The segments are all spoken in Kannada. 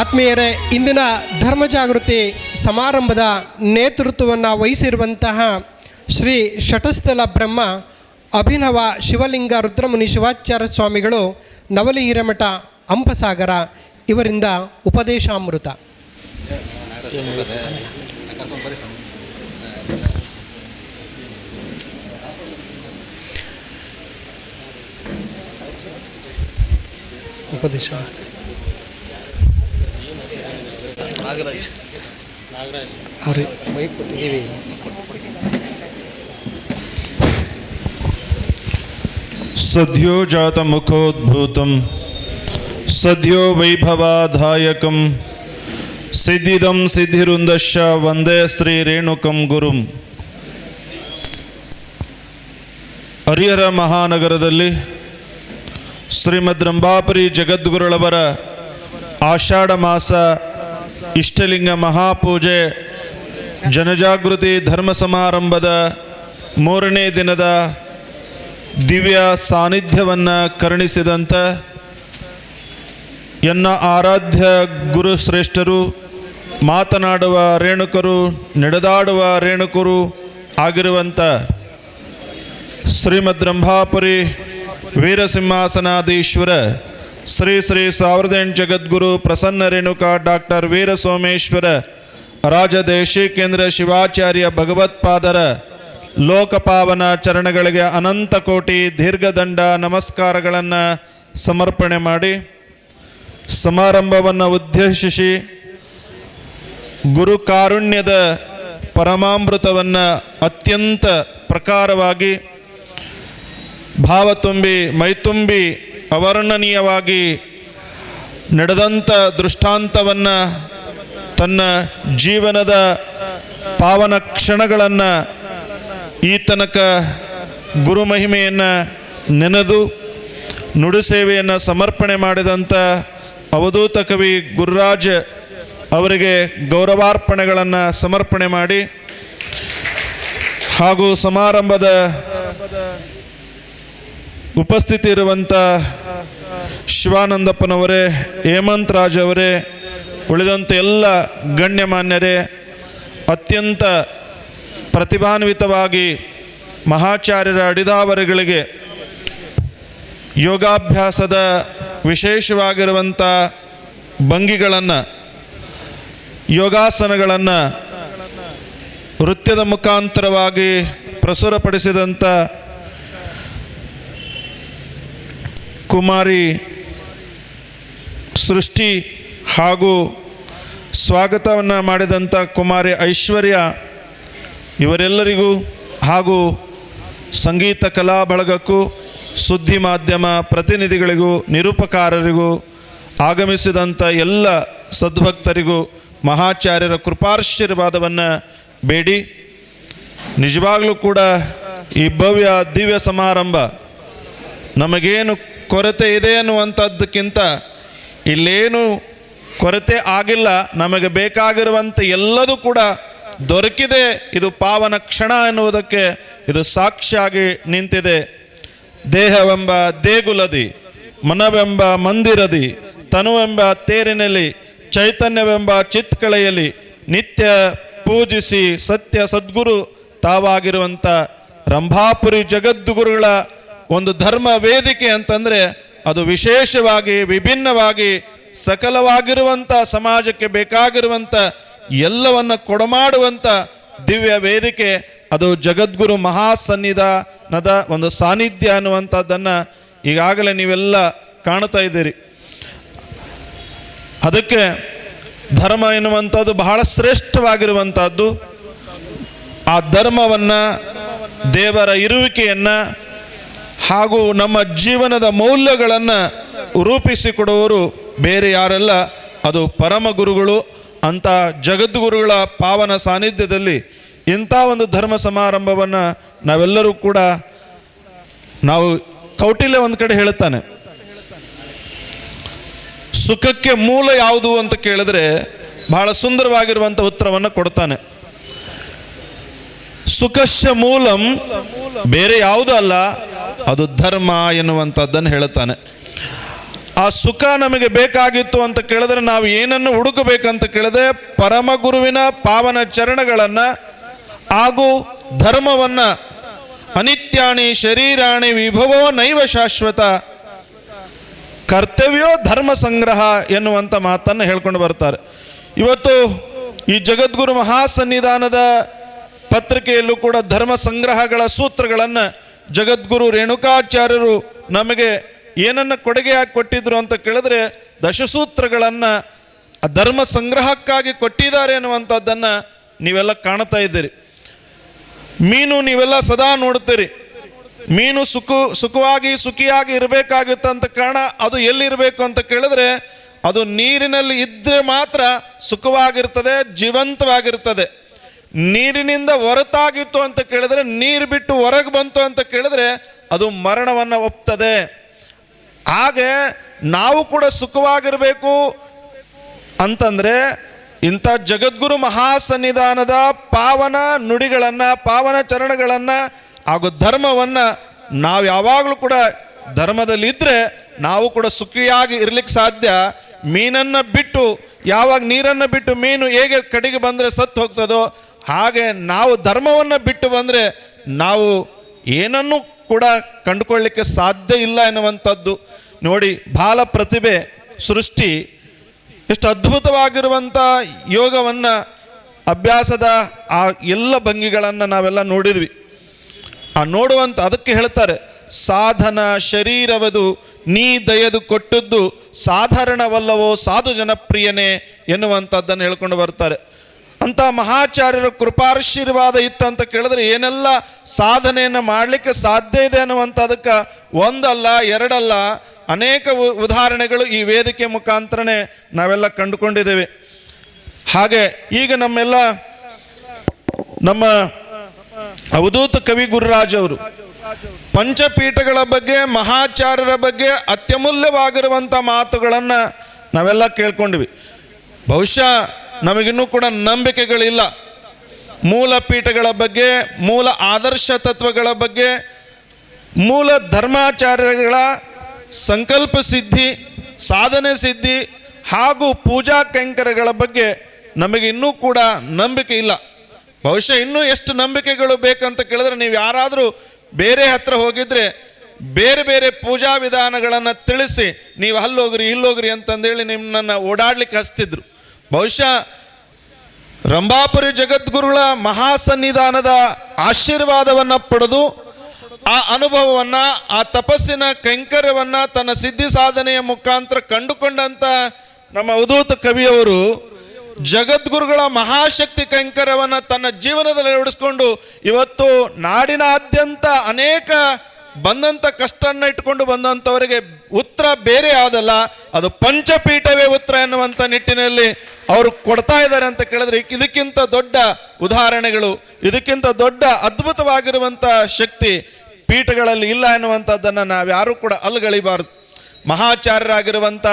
ಆತ್ಮೀಯರೇ, ಇಂದಿನ ಧರ್ಮ ಜಾಗೃತಿ ಸಮಾರಂಭದ ನೇತೃತ್ವವನ್ನು ವಹಿಸಿರುವಂತಹ ಶ್ರೀ ಶಟಸ್ಥಲ ಬ್ರಹ್ಮ ಅಭಿನವ ಶಿವಲಿಂಗ ರುದ್ರಮುನಿ ಶಿವಾಚಾರ್ಯ ಸ್ವಾಮಿಗಳು ನವಲಿ ಹಿರೇಮಠ ಇವರಿಂದ ಉಪದೇಶಾಮೃತ. ಉಪದೇಶ. ಅರೆ ಮೈಕ್ ಕೊಟ್ಟಿದ್ದೀವಿ. ಸದ್ಯೋ ಜಾತಮುಖೋದ್ಭೂತಂ ಸದ್ಯೋ ವೈಭವಾಧಾಯಕಂ ಸಿದ್ಧಿದಂ ಸಿದ್ಧಿರುಂದಶ್ಚ ವಂದೇ ಶ್ರೀ ರೇಣುಕಂ ಗುರುಂ. ಹರಿಹರ ಮಹಾನಗರದಲ್ಲಿ ಶ್ರೀಮದ್ ರಂಭಾಪುರಿ ಜಗದ್ಗುರುಳವರ ಆಷಾಢ ಮಾಸ ಇಷ್ಟಲಿಂಗ ಮಹಾಪೂಜೆ, ಜನಜಾಗೃತಿ ಧರ್ಮ ಸಮಾರಂಭದ ಮೂರನೇ ದಿನದ ದಿವ್ಯ ಸಾನ್ನಿಧ್ಯವನ್ನು ಕರುಣಿಸಿದಂಥ ಎನ್ನ ಆರಾಧ್ಯ ಗುರು ಶ್ರೇಷ್ಠರು, ಮಾತನಾಡುವ ರೇಣುಕರು, ನಡೆದಾಡುವ ರೇಣುಕರು ಆಗಿರುವಂಥ ಶ್ರೀಮದ್ ರಂಭಾಪುರಿ ವೀರಸಿಂಹಾಸನಾಧೀಶ್ವರ ಶ್ರೀ ಶ್ರೀ ಸಾವಿರದ ಎಂಟು ಜಗದ್ಗುರು ಪ್ರಸನ್ನ ರೇಣುಕಾ ಡಾಕ್ಟರ್ ವೀರ ಸೋಮೇಶ್ವರ ರಾಜದೇಶಿಕೇಂದ್ರ ಶಿವಾಚಾರ್ಯ ಭಗವತ್ಪಾದರ ಲೋಕಪಾವನ ಚರಣಗಳಿಗೆ ಅನಂತ ಕೋಟಿ ದೀರ್ಘದಂಡ ನಮಸ್ಕಾರಗಳನ್ನು ಸಮರ್ಪಣೆ ಮಾಡಿ, ಸಮಾರಂಭವನ್ನು ಉದ್ದೇಶಿಸಿ, ಗುರುಕಾರುಣ್ಯದ ಪರಮಾಮೃತವನ್ನು ಅತ್ಯಂತ ಪ್ರಕಾರವಾಗಿ ಭಾವ ತುಂಬಿ ಮೈತುಂಬಿ ಅವರ್ಣನೀಯವಾಗಿ ನಡೆದಂಥ ದೃಷ್ಟಾಂತವನ್ನು, ತನ್ನ ಜೀವನದ ಪಾವನ ಕ್ಷಣಗಳನ್ನು ಈ ತನಕ ಗುರುಮಹಿಮೆಯನ್ನು ನೆನೆದು ನುಡಿ ಸೇವೆಯನ್ನು ಸಮರ್ಪಣೆ ಮಾಡಿದಂಥ ಅವಧೂತ ಕವಿ ಗುರುರಾಜ್ ಅವರಿಗೆ ಗೌರವಾರ್ಪಣೆಗಳನ್ನು ಸಮರ್ಪಣೆ ಮಾಡಿ ಹಾಗೂ ಸಮಾರಂಭದ ಉಪಸ್ಥಿತಿ ಇರುವಂಥ ಶಿವಾನಂದಪ್ಪನವರೇ, ಹೇಮಂತ್ ರಾಜ್ ಅವರೇ ಉಳಿದಂಥ ಎಲ್ಲ ಗಣ್ಯಮಾನ್ಯರೇ, ಅತ್ಯಂತ ಪ್ರತಿಭಾನ್ವಿತವಾಗಿ ಮಹಾಚಾರ್ಯರ ಅಡಿದಾವರಿಗಳಿಗೆ ಯೋಗಾಭ್ಯಾಸದ ವಿಶೇಷವಾಗಿರುವಂಥ ಭಂಗಿಗಳನ್ನು, ಯೋಗಾಸನಗಳನ್ನು ನೃತ್ಯದ ಮುಖಾಂತರವಾಗಿ ಪ್ರಸುರಪಡಿಸಿದಂಥ ಕುಮಾರಿ ಸೃಷ್ಟಿ ಹಾಗೂ ಸ್ವಾಗತವನ್ನು ಮಾಡಿದಂಥ ಕುಮಾರಿ ಐಶ್ವರ್ಯ ಇವರೆಲ್ಲರಿಗೂ ಹಾಗೂ ಸಂಗೀತ ಕಲಾ ಬಳಗಕ್ಕೂ ಸುದ್ದಿ ಮಾಧ್ಯಮ ಪ್ರತಿನಿಧಿಗಳಿಗೂ, ನಿರೂಪಕಾರರಿಗೂ ಆಗಮಿಸಿದಂಥ ಎಲ್ಲ ಸದ್ಭಕ್ತರಿಗೂ ಮಹಾಚಾರ್ಯರ ಕೃಪಾಶೀರ್ವಾದವನ್ನು ಬೇಡಿ. ನಿಜವಾಗಲೂ ಕೂಡ ಈ ಭವ್ಯ ದಿವ್ಯ ಸಮಾರಂಭ ನಮಗೇನು ಕೊರತೆ ಇದೆ ಅನ್ನುವಂಥದ್ದಕ್ಕಿಂತ ಇಲ್ಲೇನು ಕೊರತೆ ಆಗಿಲ್ಲ, ನಮಗೆ ಬೇಕಾಗಿರುವಂಥ ಎಲ್ಲದೂ ಕೂಡ ದೊರಕಿದೆ. ಇದು ಪಾವನ ಕ್ಷಣ ಎನ್ನುವುದಕ್ಕೆ ಇದು ಸಾಕ್ಷಿಯಾಗಿ ನಿಂತಿದೆ. ದೇಹವೆಂಬ ದೇಗುಲದಿ, ಮನವೆಂಬ ಮಂದಿರದಿ, ತನುವೆಂಬ ತೇರಿನಲ್ಲಿ, ಚೈತನ್ಯವೆಂಬ ಚಿತ್ಕಳೆಯಲ್ಲಿ ನಿತ್ಯ ಪೂಜಿಸಿ ಸತ್ಯ ಸದ್ಗುರು ತಾವಾಗಿರುವಂಥ ರಂಭಾಪುರಿ ಜಗದ್ಗುರುಗಳ ಒಂದು ಧರ್ಮ ವೇದಿಕೆ ಅಂತಂದರೆ ಅದು ವಿಶೇಷವಾಗಿ, ವಿಭಿನ್ನವಾಗಿ ಸಕಲವಾಗಿರುವಂಥ ಸಮಾಜಕ್ಕೆ ಬೇಕಾಗಿರುವಂಥ ಎಲ್ಲವನ್ನ ಕೊಡಮಾಡುವಂಥ ದಿವ್ಯ ವೇದಿಕೆ. ಅದು ಜಗದ್ಗುರು ಮಹಾಸನ್ನಿಧಾನದ ಒಂದು ಸಾನ್ನಿಧ್ಯ ಅನ್ನುವಂಥದ್ದನ್ನು ಈಗಾಗಲೇ ನೀವೆಲ್ಲ ಕಾಣ್ತಾ ಇದ್ದೀರಿ. ಅದಕ್ಕೆ ಧರ್ಮ ಎನ್ನುವಂಥದ್ದು ಬಹಳ ಶ್ರೇಷ್ಠವಾಗಿರುವಂಥದ್ದು. ಆ ಧರ್ಮವನ್ನು, ದೇವರ ಇರುವಿಕೆಯನ್ನು ಹಾಗೂ ನಮ್ಮ ಜೀವನದ ಮೌಲ್ಯಗಳನ್ನು ರೂಪಿಸಿಕೊಡುವವರು ಬೇರೆ ಯಾರಲ್ಲ, ಅದು ಪರಮ ಗುರುಗಳು ಅಂತ ಜಗದ್ಗುರುಗಳ ಪಾವನ ಸಾನ್ನಿಧ್ಯದಲ್ಲಿ ಇಂಥ ಒಂದು ಧರ್ಮ ಸಮಾರಂಭವನ್ನು ನಾವೆಲ್ಲರೂ ಕೂಡ ನಾವು ಕೌಟಿಲ್ಯ ಒಂದು ಕಡೆ ಹೇಳುತ್ತಾನೆ. ಸುಖಕ್ಕೆ ಮೂಲ ಯಾವುದು ಅಂತ ಕೇಳಿದ್ರೆ ಬಹಳ ಸುಂದರವಾಗಿರುವಂಥ ಉತ್ತರವನ್ನು ಕೊಡ್ತಾನೆ. ಸುಖಶ್ಯ ಮೂಲಂ ಬೇರೆ ಯಾವುದೂ ಅಲ್ಲ ಅದು ಧರ್ಮ ಎನ್ನುವಂಥದ್ದನ್ನು ಹೇಳುತ್ತಾನೆ. ಆ ಸುಖ ನಮಗೆ ಬೇಕಾಗಿತ್ತು ಅಂತ ಕೇಳಿದ್ರೆ ನಾವು ಏನನ್ನು ಹುಡುಕಬೇಕಂತ ಕೇಳಿದ್ರೆ ಪರಮ ಗುರುವಿನ ಪಾವನ ಚರಣಗಳನ್ನು ಹಾಗೂ ಧರ್ಮವನ್ನು ಅನಿತ್ಯಾಣಿ ಶರೀರಾಣಿ ವಿಭವೋ ನೈವ ಶಾಶ್ವತ ಕರ್ತವ್ಯೋ ಧರ್ಮ ಸಂಗ್ರಹ ಎನ್ನುವಂಥ ಮಾತನ್ನು ಹೇಳ್ಕೊಂಡು ಬರ್ತಾರೆ. ಇವತ್ತು ಈ ಜಗದ್ಗುರು ಮಹಾಸನ್ನಿಧಾನದ ಪತ್ರಿಕೆಯಲ್ಲೂ ಕೂಡ ಧರ್ಮ ಸಂಗ್ರಹಗಳ ಸೂತ್ರಗಳನ್ನು ಜಗದ್ಗುರು ರೇಣುಕಾಚಾರ್ಯರು ನಮಗೆ ಏನನ್ನ ಕೊಡುಗೆಯಾಗಿ ಕೊಟ್ಟಿದ್ರು ಅಂತ ಕೇಳಿದ್ರೆ ದಶಸೂತ್ರಗಳನ್ನು ಧರ್ಮ ಸಂಗ್ರಹಕ್ಕಾಗಿ ಕೊಟ್ಟಿದ್ದಾರೆ ಅನ್ನುವಂಥದ್ದನ್ನು ನೀವೆಲ್ಲ ಕಾಣ್ತಾ ಇದ್ದೀರಿ. ಮೀನು ನೀವೆಲ್ಲ ಸದಾ ನೋಡ್ತೀರಿ ಮೀನು ಸುಖ, ಸುಖವಾಗಿ, ಸುಖಿಯಾಗಿ ಇರಬೇಕಾಗಿತ್ತು ಅಂತ ಕಾರಣ ಅದು ಎಲ್ಲಿರಬೇಕು ಅಂತ ಕೇಳಿದ್ರೆ ಅದು ನೀರಿನಲ್ಲಿ ಇದ್ದರೆ ಮಾತ್ರ ಸುಖವಾಗಿರ್ತದೆ, ಜೀವಂತವಾಗಿರ್ತದೆ. ನೀರಿನಿಂದ ಹೊರತಾಗಿತ್ತು ಅಂತ ಕೇಳಿದ್ರೆ, ನೀರು ಬಿಟ್ಟು ಹೊರಗೆ ಬಂತು ಅಂತ ಕೇಳಿದ್ರೆ ಅದು ಮರಣವನ್ನು ಒಪ್ತದೆ. ಹಾಗೆ ನಾವು ಕೂಡ ಸುಖವಾಗಿರಬೇಕು ಅಂತಂದ್ರೆ ಇಂಥ ಜಗದ್ಗುರು ಮಹಾಸನ್ನಿಧಾನದ ಪಾವನ ನುಡಿಗಳನ್ನು, ಪಾವನ ಚರಣಗಳನ್ನು ಹಾಗೂ ಧರ್ಮವನ್ನು ನಾವು ಯಾವಾಗಲೂ ಕೂಡ ಧರ್ಮದಲ್ಲಿದ್ದರೆ ನಾವು ಕೂಡ ಸುಖಿಯಾಗಿ ಇರ್ಲಿಕ್ಕೆ ಸಾಧ್ಯ. ಮೀನನ್ನು ಬಿಟ್ಟು ಯಾವಾಗ ನೀರನ್ನು ಬಿಟ್ಟು ಮೀನು ಹೇಗೆ ಕಡೆಗೆ ಬಂದರೆ ಸತ್ತು ಹೋಗ್ತದೋ ಹಾಗೆ ನಾವು ಧರ್ಮವನ್ನು ಬಿಟ್ಟು ಬಂದರೆ ನಾವು ಏನನ್ನೂ ಕೂಡ ಕಂಡುಕೊಳ್ಳಿಕ್ಕೆ ಸಾಧ್ಯ ಇಲ್ಲ ಎನ್ನುವಂಥದ್ದು. ನೋಡಿ, ಬಾಲ ಪ್ರತಿಭೆ, ಸೃಷ್ಟಿ, ಎಷ್ಟು ಅದ್ಭುತವಾಗಿರುವಂಥ ಯೋಗವನ್ನು, ಅಭ್ಯಾಸದ ಆ ಎಲ್ಲ ಭಂಗಿಗಳನ್ನು ನಾವೆಲ್ಲ ನೋಡಿದ್ವಿ. ಆ ನೋಡುವಂಥ ಅದಕ್ಕೆ ಹೇಳ್ತಾರೆ, ಸಾಧನ ಶರೀರವದು, ನೀ ದಯದು ಕೊಟ್ಟದ್ದು, ಸಾಧಾರಣವಲ್ಲವೋ ಸಾಧು ಜನಪ್ರಿಯನೇ ಎನ್ನುವಂಥದ್ದನ್ನು ಹೇಳ್ಕೊಂಡು ಬರ್ತಾರೆ. ಅಂತ ಮಹಾಚಾರ್ಯರ ಕೃಪಾರ್ಶೀರ್ವಾದ ಇತ್ತು ಅಂತ ಕೇಳಿದ್ರೆ ಏನೆಲ್ಲ ಸಾಧನೆಯನ್ನು ಮಾಡಲಿಕ್ಕೆ ಸಾಧ್ಯ ಇದೆ ಅನ್ನುವಂಥದಕ್ಕೆ ಒಂದಲ್ಲ, ಎರಡಲ್ಲ, ಅನೇಕ ಉದಾಹರಣೆಗಳು ಈ ವೇದಿಕೆ ಮುಖಾಂತರನೇ ನಾವೆಲ್ಲ ಕಂಡುಕೊಂಡಿದ್ದೇವೆ. ಹಾಗೆ ಈಗ ನಮ್ಮೆಲ್ಲ ನಮ್ಮ ಅವಧೂತ ಕವಿ ಗುರುರಾಜ್ ಅವರು ಪಂಚಪೀಠಗಳ ಬಗ್ಗೆ, ಮಹಾಚಾರ್ಯರ ಬಗ್ಗೆ ಅತ್ಯಮೂಲ್ಯವಾಗಿರುವಂಥ ಮಾತುಗಳನ್ನು ನಾವೆಲ್ಲ ಕೇಳ್ಕೊಂಡ್ವಿ. ಬಹುಶಃ ನಮಗಿನ್ನೂ ಕೂಡ ನಂಬಿಕೆಗಳಿಲ್ಲ. ಮೂಲ ಪೀಠಗಳ ಬಗ್ಗೆ, ಮೂಲ ಆದರ್ಶ ತತ್ವಗಳ ಬಗ್ಗೆ, ಮೂಲ ಧರ್ಮಾಚಾರ್ಯಗಳ ಸಂಕಲ್ಪ ಸಿದ್ಧಿ, ಸಾಧನೆ ಸಿದ್ಧಿ ಹಾಗೂ ಪೂಜಾ ಕೈಂಕರ್ಯಗಳ ಬಗ್ಗೆ ನಮಗೆ ಇನ್ನೂ ಕೂಡ ನಂಬಿಕೆ ಇಲ್ಲ. ಬಹುಶಃ ಇನ್ನೂ ಎಷ್ಟು ನಂಬಿಕೆಗಳು ಬೇಕಂತ ಕೇಳಿದ್ರೆ ನೀವು ಯಾರಾದರೂ ಬೇರೆ ಹತ್ರ ಹೋಗಿದ್ರೆ ಬೇರೆ ಬೇರೆ ಪೂಜಾ ವಿಧಾನಗಳನ್ನು ತಿಳಿಸಿ, ನೀವು ಅಲ್ಲೋಗ್ರಿ, ಇಲ್ಲೋಗ್ರಿ ಅಂತಂದೇಳಿ ನಿಮ್ಮನ್ನು ಓಡಾಡ್ಲಿಕ್ಕೆ ಹಚ್ತಿದ್ರು. ಬಹುಶಃ ರಂಭಾಪುರಿ ಜಗದ್ಗುರುಗಳ ಮಹಾಸನ್ನಿಧಾನದ ಆಶೀರ್ವಾದವನ್ನು ಪಡೆದು ಆ ಅನುಭವವನ್ನು, ಆ ತಪಸ್ಸಿನ ಕೈಂಕರ್ಯವನ್ನು ತನ್ನ ಸಿದ್ಧಿ ಸಾಧನೆಯ ಮುಖಾಂತರ ಕಂಡುಕೊಂಡಂತ ನಮ್ಮ ಅವಧೂತ ಕವಿಯವರು ಜಗದ್ಗುರುಗಳ ಮಹಾಶಕ್ತಿ ಕೈಂಕರ್ಯವನ್ನು ತನ್ನ ಜೀವನದಲ್ಲಿ ಅಳವಡಿಸ್ಕೊಂಡು ಇವತ್ತು ನಾಡಿನಾದ್ಯಂತ ಅನೇಕ ಬಂದಂಥ ಕಷ್ಟನ್ನ ಇಟ್ಕೊಂಡು ಬಂದಂಥವರಿಗೆ ಉತ್ತರ ಬೇರೆ ಆದಲ್ಲ ಅದು ಪಂಚಪೀಠವೇ ಉತ್ತರ ಎನ್ನುವಂಥ ನಿಟ್ಟಿನಲ್ಲಿ ಅವರು ಕೊಡ್ತಾ ಇದ್ದಾರೆ ಅಂತ ಕೇಳಿದ್ರೆ ಇದಕ್ಕಿಂತ ದೊಡ್ಡ ಉದಾಹರಣೆಗಳು, ಇದಕ್ಕಿಂತ ದೊಡ್ಡ ಅದ್ಭುತವಾಗಿರುವಂಥ ಶಕ್ತಿ ಪೀಠಗಳಲ್ಲಿ ಇಲ್ಲ ಎನ್ನುವಂಥದ್ದನ್ನು ನಾವು ಯಾರು ಕೂಡ ಅಲ್ಲಗಳಿಬಾರದು ಮಹಾಚಾರ್ಯರಾಗಿರುವಂಥ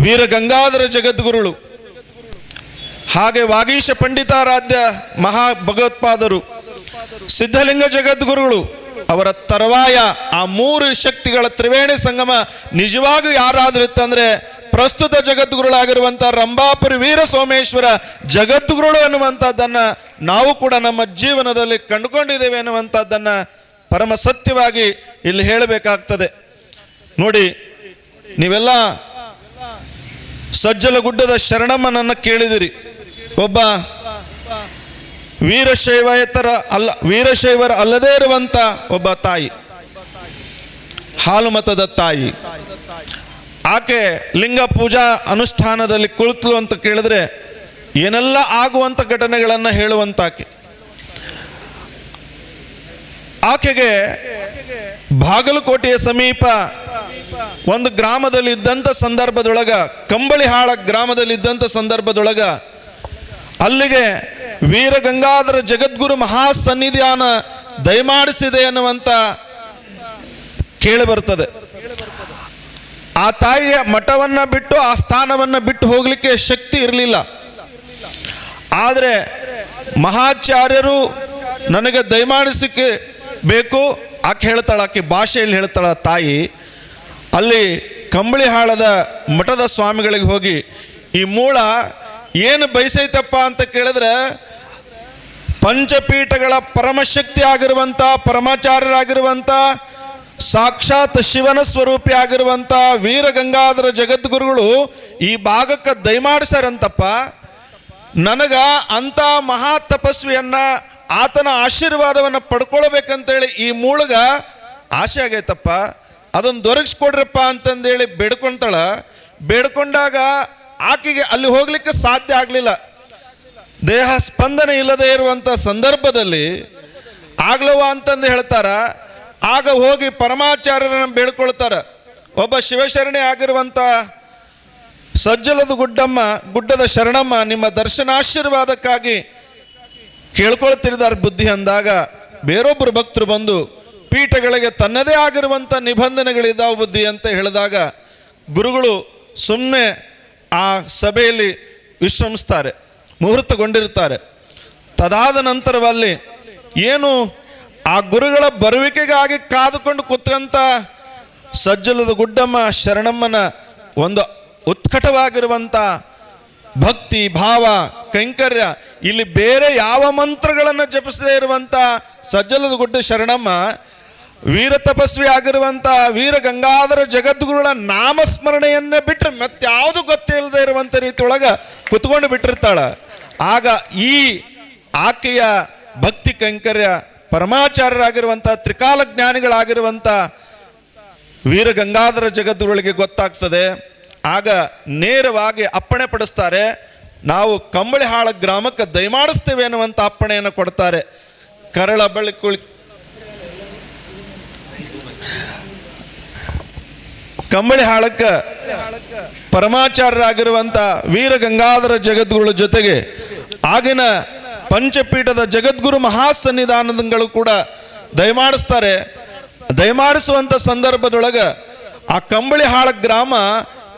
ವೀರ ಗಂಗಾಧರ ಜಗದ್ಗುರುಳು, ಹಾಗೆ ವಾಗೀಶ ಪಂಡಿತಾರಾಧ್ಯ ಮಹಾ ಭಗವತ್ಪಾದರು ಸಿದ್ಧಲಿಂಗ ಜಗದ್ಗುರುಗಳು ಅವರ ತರುವಾಯ ಆ ಮೂರು ಶಕ್ತಿಗಳ ತ್ರಿವೇಣಿ ಸಂಗಮ ನಿಜವಾಗೂ ಯಾರಾದ್ರೂ ಇತ್ತಂದ್ರೆ ಪ್ರಸ್ತುತ ಜಗದ್ಗುರುಳಾಗಿರುವಂಥ ರಂಭಾಪುರಿ ವೀರ ಸೋಮೇಶ್ವರ ಜಗದ್ಗುರುಳು ಅನ್ನುವಂಥದ್ದನ್ನ ನಾವು ಕೂಡ ನಮ್ಮ ಜೀವನದಲ್ಲಿ ಕಂಡುಕೊಂಡಿದ್ದೇವೆ ಅನ್ನುವಂಥದ್ದನ್ನ ಪರಮ ಸತ್ಯವಾಗಿ ಇಲ್ಲಿ ಹೇಳಬೇಕಾಗ್ತದೆ. ನೋಡಿ, ನೀವೆಲ್ಲ ಸಜ್ಜಲ ಗುಡ್ಡದ ಶರಣಮ್ಮನನ್ನು ಕೇಳಿದಿರಿ. ಒಬ್ಬ ವೀರಶೈವೇತರ ಅಲ್ಲ, ವೀರಶೈವರ ಅಲ್ಲದೇ ಇರುವಂತ ಒಬ್ಬ ತಾಯಿ, ಹಾಲುಮತದ ತಾಯಿ. ಆಕೆ ಲಿಂಗ ಪೂಜಾ ಅನುಷ್ಠಾನದಲ್ಲಿ ಕುಳಿತು ಅಂತ ಕೇಳಿದ್ರೆ ಏನೆಲ್ಲ ಆಗುವಂತ ಘಟನೆಗಳನ್ನು ಹೇಳುವಂತಾಕೆ. ಆಕೆಗೆ ಬಾಗಲಕೋಟೆಯ ಸಮೀಪ ಒಂದು ಗ್ರಾಮದಲ್ಲಿ ಇದ್ದಂಥ ಸಂದರ್ಭದೊಳಗ ಕಂಬಳಿಹಾಳ ಗ್ರಾಮದಲ್ಲಿ ಇದ್ದಂಥ ಸಂದರ್ಭದೊಳಗ ಅಲ್ಲಿಗೆ ವೀರ ಗಂಗಾಧರ ಜಗದ್ಗುರು ಮಹಾಸನ್ನಿಧಿಯನ್ನು ದಯಮಾಡಿಸಿದೆ ಅನ್ನುವಂತ ಕೇಳಿ ಬರ್ತದೆ. ಆ ತಾಯಿಯ ಮಠವನ್ನ ಬಿಟ್ಟು ಆ ಸ್ಥಾನವನ್ನ ಬಿಟ್ಟು ಹೋಗ್ಲಿಕ್ಕೆ ಶಕ್ತಿ ಇರಲಿಲ್ಲ. ಆದರೆ ಮಹಾಚಾರ್ಯರು ನನಗೆ ದಯಮಾಡಿಸಿಕೆ ಬೇಕು. ಆಕೆ ಹೇಳ್ತಾಳ, ಆಕೆ ಭಾಷೆಯಲ್ಲಿ ಹೇಳ್ತಾಳ ತಾಯಿ, ಅಲ್ಲಿ ಕಂಬಳಿಹಾಳದ ಮಠದ ಸ್ವಾಮಿಗಳಿಗೆ ಹೋಗಿ, ಈ ಮೂಳ ಏನು ಬಯಸೈತಪ್ಪ ಅಂತ ಕೇಳಿದ್ರೆ ಪಂಚಪೀಠಗಳ ಪರಮಶಕ್ತಿ ಆಗಿರುವಂಥ ಪರಮಾಚಾರ್ಯರಾಗಿರುವಂಥ ಸಾಕ್ಷಾತ್ ಶಿವನ ಸ್ವರೂಪಿ ಆಗಿರುವಂಥ ವೀರಗಂಗಾಧರ ಜಗದ್ಗುರುಗಳು ಈ ಭಾಗಕ್ಕೆ ದಯಮಾಡಿಸ್ಯಾರಂತಪ್ಪ ನನಗ ಅಂತ ಮಹಾ ತಪಸ್ವಿಯನ್ನ ಆತನ ಆಶೀರ್ವಾದವನ್ನು ಪಡ್ಕೊಳ್ಬೇಕಂತೇಳಿ ಈ ಮೂಳಗ ಆಸೆ ಆಗೈತಪ್ಪ. ಅದನ್ನು ದೊರಕಿಸ್ಕೊಡ್ರಪ್ಪ ಅಂತಂದೇಳಿ ಬೇಡ್ಕೊಂತಾಳ. ಬೇಡ್ಕೊಂಡಾಗ ಆಕೆಗೆ ಅಲ್ಲಿ ಹೋಗ್ಲಿಕ್ಕೆ ಸಾಧ್ಯ ಆಗಲಿಲ್ಲ. ದೇಹ ಸ್ಪಂದನೆ ಇಲ್ಲದೆ ಇರುವಂಥ ಸಂದರ್ಭದಲ್ಲಿ ಆಗ್ಲವ ಅಂತಂದು ಹೇಳ್ತಾರ, ಆಗ ಹೋಗಿ ಪರಮಾಚಾರ್ಯರನ್ನು ಬೇಡ್ಕೊಳ್ತಾರ. ಒಬ್ಬ ಶಿವಶರಣೆ ಆಗಿರುವಂಥ ಸಜ್ಜಲದ ಗುಡ್ಡಮ್ಮ, ಗುಡ್ಡದ ಶರಣಮ್ಮ ನಿಮ್ಮ ದರ್ಶನಾಶೀರ್ವಾದಕ್ಕಾಗಿ ಕೇಳ್ಕೊಳ್ತಿದ್ದಾರೆ ಬುದ್ಧಿ ಅಂದಾಗ ಬೇರೊಬ್ಬರು ಭಕ್ತರು ಬಂದು ಪೀಠಗಳಿಗೆ ತನ್ನದೇ ಆಗಿರುವಂಥ ನಿಬಂಧನೆಗಳಿದ್ದಾವೆ ಬುದ್ಧಿ ಅಂತ ಹೇಳಿದಾಗ ಗುರುಗಳು ಸುಮ್ಮನೆ ಆ ಸಭೆಯಲ್ಲಿ ವಿಶ್ರಮಿಸ್ತಾರೆ. ಮುಹೂರ್ತಗೊಂಡಿರ್ತಾರೆ ತದಾದ ನಂತರದಲ್ಲಿ ಏನು ಆ ಗುರುಗಳ ಬರುವಿಕೆಗಾಗಿ ಕಾದುಕೊಂಡು ಕೂತ್ಕಂತ ಸಜ್ಜಲದ ಗುಡ್ಡಮ್ಮ ಶರಣಮ್ಮನ ಒಂದು ಉತ್ಕಟವಾಗಿರುವಂಥ ಭಕ್ತಿ, ಭಾವ, ಕೈಂಕರ್ಯ, ಇಲ್ಲಿ ಬೇರೆ ಯಾವ ಮಂತ್ರಗಳನ್ನು ಜಪಿಸದೇ ಇರುವಂಥ ಸಜ್ಜಲದ ಗುಡ್ಡ ಶರಣಮ್ಮ ವೀರ ತಪಸ್ವಿ ಆಗಿರುವಂಥ ವೀರ ಗಂಗಾಧರ ಜಗದ್ಗುರುಗಳ ನಾಮಸ್ಮರಣೆಯನ್ನೇ ಬಿಟ್ಟರೆ ಮತ್ಯಾವುದು ಗೊತ್ತಿಲ್ಲದೆ ಇರುವಂಥ ರೀತಿಯೊಳಗೆ ಕುತ್ಕೊಂಡು ಬಿಟ್ಟಿರ್ತಾಳ. ಆಗ ಈ ಆಕೆಯ ಭಕ್ತಿ ಕೈಂಕರ್ಯ ಪರಮಾಚಾರ್ಯರಾಗಿರುವಂಥ ತ್ರಿಕಾಲ ಜ್ಞಾನಿಗಳಾಗಿರುವಂಥ ವೀರ ಗಂಗಾಧರ ಜಗದ್ಗುರುಗಳಿಗೆ ಗೊತ್ತಾಗ್ತದೆ. ಆಗ ನೇರವಾಗಿ ಅಪ್ಪಣೆ ಪಡಿಸ್ತಾರೆ, ನಾವು ಕಂಬಳಿಹಾಳ ಗ್ರಾಮಕ್ಕೆ ದಯಮಾಡಿಸ್ತೇವೆ ಅನ್ನುವಂಥ ಅಪ್ಪಣೆಯನ್ನು ಕೊಡ್ತಾರೆ. ಕರಳ ಬಳಿಕುಳಿ ಕಂಬಳಿಹಾಳಕ್ಕೆ ಪರಮಾಚಾರ್ಯರಾಗಿರುವಂಥ ವೀರ ಗಂಗಾಧರ ಜಗದ್ಗುರುಗಳ ಜೊತೆಗೆ ಆಗಿನ ಪಂಚಪೀಠದ ಜಗದ್ಗುರು ಮಹಾಸನ್ನಿಧಾನಗಳು ಕೂಡ ದಯಮಾಡಿಸ್ತಾರೆ. ದಯಮಾಡಿಸುವಂಥ ಸಂದರ್ಭದೊಳಗೆ ಆ ಕಂಬಳಿಹಾಳ ಗ್ರಾಮ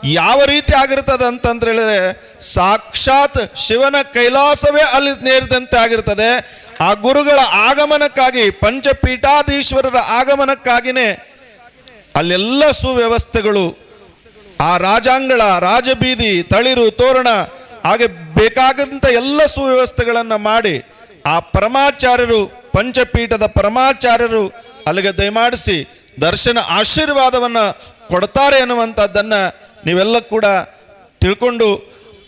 ಯಾವ ರೀತಿ ಆಗಿರ್ತದೆ ಅಂತಂದ್ರೆ ಹೇಳಿದ್ರೆ ಸಾಕ್ಷಾತ್ ಶಿವನ ಕೈಲಾಸವೇ ಅಲ್ಲಿ ನೇರಿದಂತೆ ಆಗಿರ್ತದೆ. ಆ ಗುರುಗಳ ಆಗಮನಕ್ಕಾಗಿ ಪಂಚಪೀಠಾಧೀಶ್ವರರ ಆಗಮನಕ್ಕಾಗಿನೇ ಅಲ್ಲೆಲ್ಲ ಸುವ್ಯವಸ್ಥೆಗಳು. ಆ ರಾಜಾಂಗಳ, ರಾಜಬೀದಿ, ತಳಿರು, ತೋರಣ ಹಾಗೆ ಬೇಕಾದಂಥ ಎಲ್ಲ ಸುವ್ಯವಸ್ಥೆಗಳನ್ನು ಮಾಡಿ ಆ ಪರಮಾಚಾರ್ಯರು, ಪಂಚಪೀಠದ ಪರಮಾಚಾರ್ಯರು ಅಲ್ಲಿಗೆ ದಯಮಾಡಿಸಿ ದರ್ಶನ ಆಶೀರ್ವಾದವನ್ನು ಕೊಡ್ತಾರೆ ಅನ್ನುವಂಥದ್ದನ್ನು ನೀವೆಲ್ಲ ಕೂಡ ತಿಳ್ಕೊಂಡು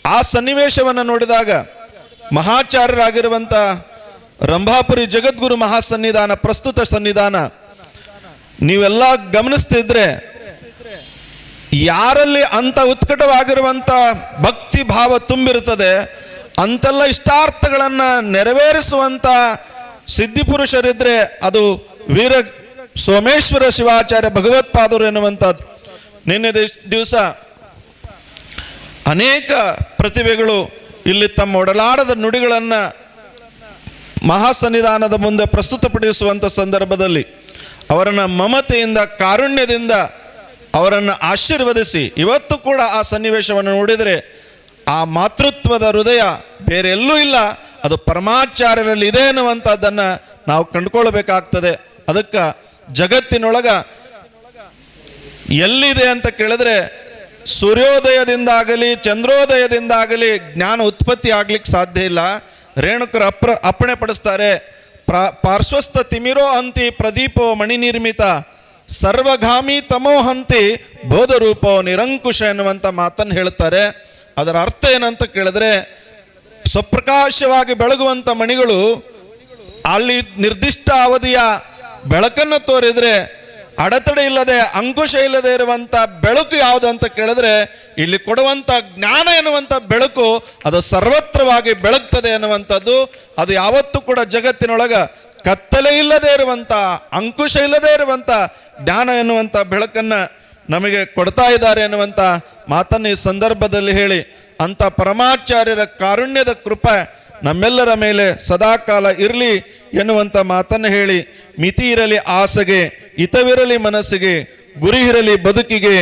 ಆ ಸನ್ನಿವೇಶವನ್ನು ನೋಡಿದಾಗ ಮಹಾಚಾರ್ಯರಾಗಿರುವಂಥ ರಂಭಾಪುರಿ ಜಗದ್ಗುರು ಮಹಾಸನ್ನಿಧಾನ, ಪ್ರಸ್ತುತ ಸನ್ನಿಧಾನ, ನೀವೆಲ್ಲ ಗಮನಿಸ್ತಿದ್ರೆ ಯಾರಲ್ಲಿ ಅಂತ ಉತ್ಕಟವಾಗಿರುವಂಥ ಭಕ್ತಿ ಭಾವ ತುಂಬಿರುತ್ತದೆ, ಅಂತೆಲ್ಲ ಇಷ್ಟಾರ್ಥಗಳನ್ನು ನೆರವೇರಿಸುವಂಥ ಸಿದ್ಧಿಪುರುಷರಿದ್ರೆ ಅದು ವೀರ ಸೋಮೇಶ್ವರ ಶಿವಾಚಾರ್ಯ ಭಗವತ್ಪಾದರು ಎನ್ನುವಂಥದ್ದು. ನಿನ್ನೆ ದಿವಸ ಅನೇಕ ಪ್ರತಿಭೆಗಳು ಇಲ್ಲಿ ತಮ್ಮ ಒಡಲಾಡದ ನುಡಿಗಳನ್ನು ಮಹಾಸನ್ನಿಧಾನದ ಮುಂದೆ ಪ್ರಸ್ತುತಪಡಿಸುವಂಥ ಸಂದರ್ಭದಲ್ಲಿ ಅವರನ್ನು ಮಮತೆಯಿಂದ, ಕಾರುಣ್ಯದಿಂದ ಅವರನ್ನು ಆಶೀರ್ವದಿಸಿ. ಇವತ್ತು ಕೂಡ ಆ ಸನ್ನಿವೇಶವನ್ನು ನೋಡಿದರೆ ಆ ಮಾತೃತ್ವದ ಹೃದಯ ಬೇರೆ ಎಲ್ಲೂ ಇಲ್ಲ. ಅದು ಪರಮಾಚಾರ್ಯರಲ್ಲಿ ಇದೆ ಅನ್ನುವಂಥದ್ದನ್ನು ನಾವು ಕಂಡುಕೊಳ್ಬೇಕಾಗ್ತದೆ ಅದಕ್ಕೆ ಜಗತ್ತಿನೊಳಗ ಎಲ್ಲಿದೆ ಅಂತ ಕೇಳಿದ್ರೆ ಸೂರ್ಯೋದಯದಿಂದಾಗಲಿ, ಚಂದ್ರೋದಯದಿಂದಾಗಲಿ ಜ್ಞಾನ ಉತ್ಪತ್ತಿ ಆಗ್ಲಿಕ್ಕೆ ಸಾಧ್ಯ ಇಲ್ಲ. ರೇಣುಕರು ಅಪ್ರ ಅಪ್ಪಣೆ ಪಡಿಸ್ತಾರೆ, ಪ್ರ ಪಾರ್ಶ್ವಸ್ಥ ತಿಮಿರೋ ಅಂತಿ ಪ್ರದೀಪೋ ಮಣಿ ನಿರ್ಮಿತ ಸರ್ವಗಾಮಿ ತಮೋಹಂತಿ ಬೋಧರೂಪೋ ನಿರಂಕುಶ ಎನ್ನುವಂಥ ಮಾತನ್ನು ಹೇಳ್ತಾರೆ ಅದರ ಅರ್ಥ ಏನಂತ ಕೇಳಿದ್ರೆ, ಸ್ವಪ್ರಕಾಶವಾಗಿ ಬೆಳಗುವಂಥ ಮಣಿಗಳು ಅಲ್ಲಿ ನಿರ್ದಿಷ್ಟ ಅವಧಿಯ ಬೆಳಕನ್ನು ತೋರಿದ್ರೆ, ಅಡೆತಡೆ ಇಲ್ಲದೆ, ಅಂಕುಶ ಇಲ್ಲದೆ ಇರುವಂಥ ಬೆಳಕು ಯಾವುದು ಅಂತ ಕೇಳಿದ್ರೆ, ಇಲ್ಲಿ ಕೊಡುವಂಥ ಜ್ಞಾನ ಎನ್ನುವಂಥ ಬೆಳಕು ಅದು ಸರ್ವತ್ರವಾಗಿ ಬೆಳಗ್ತದೆ ಎನ್ನುವಂಥದ್ದು. ಅದು ಯಾವತ್ತೂ ಕೂಡ ಜಗತ್ತಿನೊಳಗ ಕತ್ತಲೆ ಇಲ್ಲದೆ ಇರುವಂಥ ಅಂಕುಶ ಇಲ್ಲದೆ ಇರುವಂಥ ಜ್ಞಾನ ಎನ್ನುವಂಥ ಬೆಳಕನ್ನು ನಮಗೆ ಕೊಡ್ತಾ ಇದ್ದಾರೆ ಎನ್ನುವಂಥ ಮಾತನ್ನು ಈ ಸಂದರ್ಭದಲ್ಲಿ ಹೇಳಿ, ಅಂಥ ಪರಮಾಚಾರ್ಯರ ಕಾರುಣ್ಯದ ಕೃಪೆ ನಮ್ಮೆಲ್ಲರ ಮೇಲೆ ಸದಾಕಾಲ ಇರಲಿ ಎನ್ನುವಂಥ ಮಾತನ್ನು ಹೇಳಿ, ಮಿತಿ ಇರಲಿ ಆಸೆಗೆ, ಹಿತವಿರಲಿ ಮನಸ್ಸಿಗೆ ಗುರಿ ಇರಲಿ ಬದುಕಿಗೆ,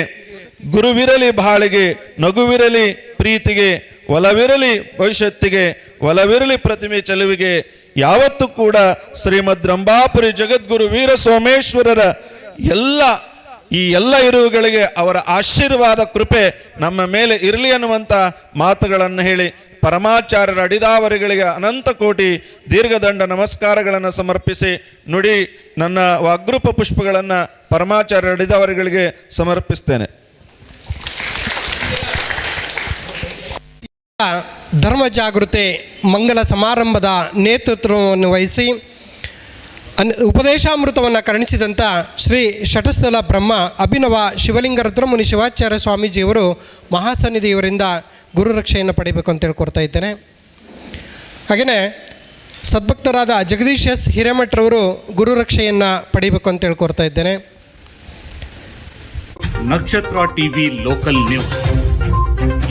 ಗುರುವಿರಲಿ ಬಾಳಿಗೆ, ನಗುವಿರಲಿ ಪ್ರೀತಿಗೆ, ಒಲವಿರಲಿ ಭವಿಷ್ಯತ್ತಿಗೆ, ಒಲವಿರಲಿ ಪ್ರತಿಮೆ ಚೆಲುವಿಗೆ, ಯಾವತ್ತೂ ಕೂಡ ಶ್ರೀಮದ್ ರಂಭಾಪುರಿ ಜಗದ್ಗುರು ವೀರ ಸೋಮೇಶ್ವರರ ಎಲ್ಲ, ಈ ಎಲ್ಲ ಇರುವುಗಳಿಗೆ ಅವರ ಆಶೀರ್ವಾದ, ಕೃಪೆ ನಮ್ಮ ಮೇಲೆ ಇರಲಿ ಅನ್ನುವಂಥ ಮಾತುಗಳನ್ನು ಹೇಳಿ ಪರಮಾಚಾರ್ಯರ ಅಡಿದಾವರಿಗಳಿಗೆ ಅನಂತ ಕೋಟಿ ದೀರ್ಘದಂಡ ನಮಸ್ಕಾರಗಳನ್ನು ಸಮರ್ಪಿಸಿ ನುಡಿ ನನ್ನ ವಾಗ್ರೂಪ ಪುಷ್ಪಗಳನ್ನು ಪರಮಾಚಾರ್ಯರ ಅಡಿದಾವರಿಗಳಿಗೆ ಸಮರ್ಪಿಸ್ತೇನೆ. ಧರ್ಮ ಜಾಗೃತಿ ಮಂಗಲ ಸಮಾರಂಭದ ನೇತೃತ್ವವನ್ನು ವಹಿಸಿ ಅನ್ ಉಪದೇಶಾಮೃತವನ್ನು ಕರುಣಿಸಿದಂಥ ಶ್ರೀ ಶಟಸ್ಥಲ ಬ್ರಹ್ಮ ಅಭಿನವ ಶಿವಲಿಂಗ ರುದ್ರಮುನಿ ಶಿವಾಚಾರ್ಯ ಸ್ವಾಮೀಜಿಯವರು ಮಹಾಸನ್ನಿಧಿಯವರಿಂದ ಗುರುರಕ್ಷೆಯನ್ನು ಪಡಿಬೇಕು ಅಂತ ಹೇಳ್ಕೊಡ್ತಾ ಇದ್ದೇನೆ. ಹಾಗೆಯೇ ಸದ್ಭಕ್ತರಾದ ಜಗದೀಶ್ ಎಸ್ ಹಿರೇಮಠರವರು ಗುರುರಕ್ಷೆಯನ್ನು ಪಡಿಬೇಕು ಅಂತ ಹೇಳ್ಕೊಡ್ತಾ ಇದ್ದೇನೆ. ನಕ್ಷತ್ರ ಟಿವಿ ಲೋಕಲ್ ನ್ಯೂಸ್.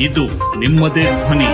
ಇದು ನಿಮ್ಮದೇ ಧ್ವನಿ.